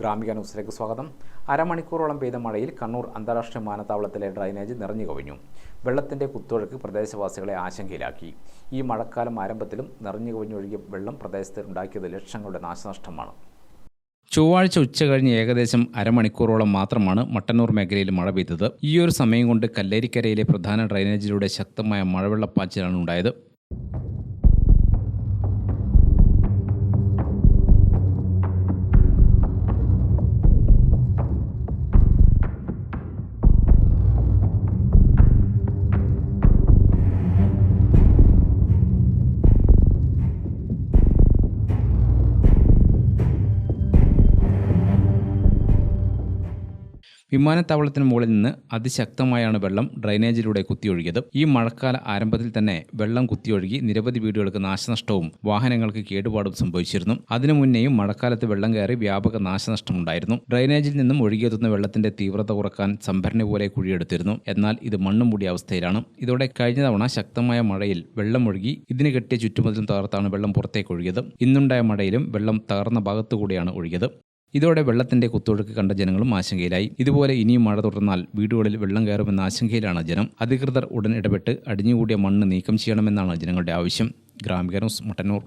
ഗ്രാമിക ന്യൂസിലേക്ക് സ്വാഗതം. അരമണിക്കൂറോളം പെയ്ത മഴയിൽ കണ്ണൂർ അന്താരാഷ്ട്ര വിമാനത്താവളത്തിലെ ഡ്രൈനേജ് നിറഞ്ഞു കവിഞ്ഞു. വെള്ളത്തിന്റെ കുത്തൊഴുക്ക് പ്രദേശവാസികളെ ആശങ്കയിലാക്കി. ഈ മഴക്കാലം ആരംഭത്തിലും നിറഞ്ഞു കവിഞ്ഞൊഴുകിയ വെള്ളം പ്രദേശത്ത് ഉണ്ടാക്കിയത് ലക്ഷങ്ങളുടെ നാശനഷ്ടമാണ്. ചൊവ്വാഴ്ച ഉച്ച കഴിഞ്ഞ് ഏകദേശം അരമണിക്കൂറോളം മാത്രമാണ് മട്ടന്നൂർ മേഖലയിൽ മഴ പെയ്തത്. ഈയൊരു സമയം കൊണ്ട് കല്ലേരിക്കരയിലെ പ്രധാന ഡ്രൈനേജിലൂടെ ശക്തമായ മഴവെള്ളപ്പാച്ചിലാണ് ഉണ്ടായത്. വിമാനത്താവളത്തിന് മുകളിൽ നിന്ന് അതിശക്തമായാണ് വെള്ളം ഡ്രൈനേജിലൂടെ കുത്തിയൊഴുകിയത്. ഈ മഴക്കാല ആരംഭത്തിൽ തന്നെ വെള്ളം കുത്തിയൊഴുകി നിരവധി വീടുകൾക്ക് നാശനഷ്ടവും വാഹനങ്ങൾക്ക് കേടുപാടും സംഭവിച്ചിരുന്നു. അതിനു മുന്നേയും മഴക്കാലത്ത് വെള്ളം കയറി വ്യാപക നാശനഷ്ടമുണ്ടായിരുന്നു. ഡ്രൈനേജിൽ നിന്നും ഒഴുകിയെത്തുന്ന വെള്ളത്തിന്റെ തീവ്രത കുറയ്ക്കാൻ സംഭരണി പോലെ കുഴിയെടുത്തിരുന്നു. എന്നാൽ ഇത് മണ്ണും മൂടിയ അവസ്ഥയിലാണ്. ഇതോടെ കഴിഞ്ഞ തവണ ശക്തമായ മഴയിൽ വെള്ളം ഒഴുകി ഇതിന് കെട്ടിയ ചുറ്റുമതിലും തകർത്താണ് വെള്ളം പുറത്തേക്ക് ഒഴുകിയത്. ഇന്നുണ്ടായ മഴയിലും വെള്ളം തകർന്ന ഭാഗത്തുകൂടിയാണ് ഒഴുകിയത്. ഇതോടെ വെള്ളത്തിന്റെ കുത്തൊഴുക്ക് കണ്ട ജനങ്ങളും ആശങ്കയിലായി. ഇതുപോലെ ഇനിയും മഴ തുടർന്നാൽ വീടുകളിൽ വെള്ളം കയറുമെന്ന ആശങ്കയിലാണ് ജനം. അധികൃതർ ഉടൻ ഇടപെട്ട് അടിഞ്ഞുകൂടിയ മണ്ണ് നീക്കം ചെയ്യണമെന്നാണ് ജനങ്ങളുടെ ആവശ്യം. ഗ്രാമിക ന്യൂസ് മട്ടന്നൂർ.